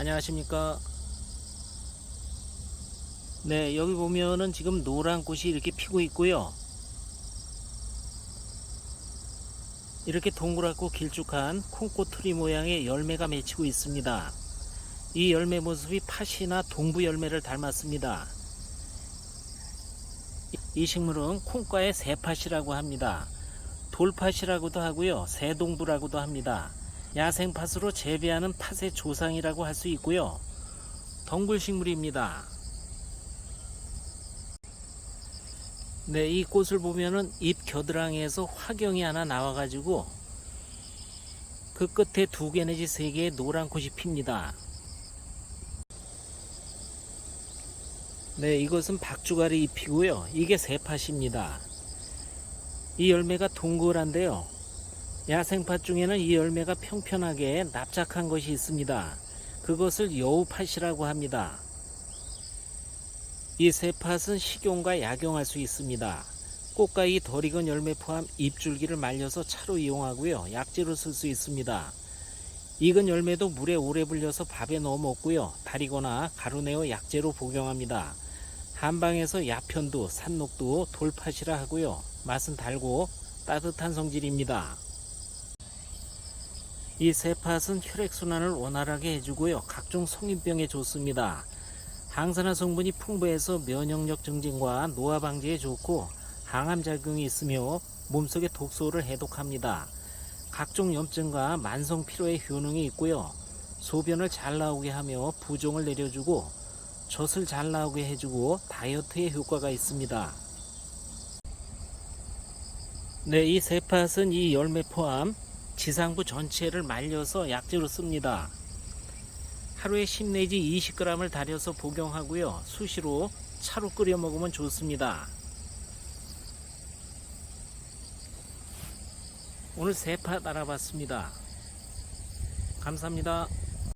안녕하십니까. 네, 여기 보면은 지금 노란 꽃이 이렇게 피고 있고요. 이렇게 동그랗고 길쭉한 콩꽃트리 모양의 열매가 맺히고 있습니다. 이 열매 모습이 팥이나 동부 열매를 닮았습니다. 이 식물은 콩과의 새팥이라고 합니다. 돌팥이라고도 하고요. 새동부라고도 합니다. 야생팥으로 재배하는 팥의 조상이라고 할 수 있고요. 덩굴식물입니다. 네, 이 꽃을 보면은 잎 겨드랑이에서 화경이 하나 나와가지고 그 끝에 두 개 내지 세 개의 노란 꽃이 핍니다. 네, 이것은 박주가리 잎이고요. 이게 새팥입니다. 이 열매가 동그란데요. 야생팥 중에는 이 열매가 평평하게 납작한 것이 있습니다. 그것을 여우팥이라고 합니다. 이 새팥은 식용과 약용할 수 있습니다. 꽃과 이 덜 익은 열매 포함 잎줄기를 말려서 차로 이용하고요. 약재로 쓸 수 있습니다. 익은 열매도 물에 오래 불려서 밥에 넣어 먹고요. 달이거나 가루내어 약재로 복용합니다. 한방에서 야편도, 산녹도 돌팥이라 하고요. 맛은 달고 따뜻한 성질입니다. 이 새팥은 혈액순환을 원활하게 해주고요. 각종 성인병에 좋습니다. 항산화 성분이 풍부해서 면역력 증진과 노화 방지에 좋고 항암 작용이 있으며 몸속의 독소를 해독합니다. 각종 염증과 만성 피로의 효능이 있고요. 소변을 잘 나오게 하며 부종을 내려주고 젖을 잘 나오게 해주고 다이어트에 효과가 있습니다. 네, 이 새팥은 이 열매 포함 지상부 전체를 말려서 약재로 씁니다. 하루에 10 내지 20g을 달여서 복용하고요. 수시로 차로 끓여 먹으면 좋습니다. 오늘 새팥 알아봤습니다. 감사합니다.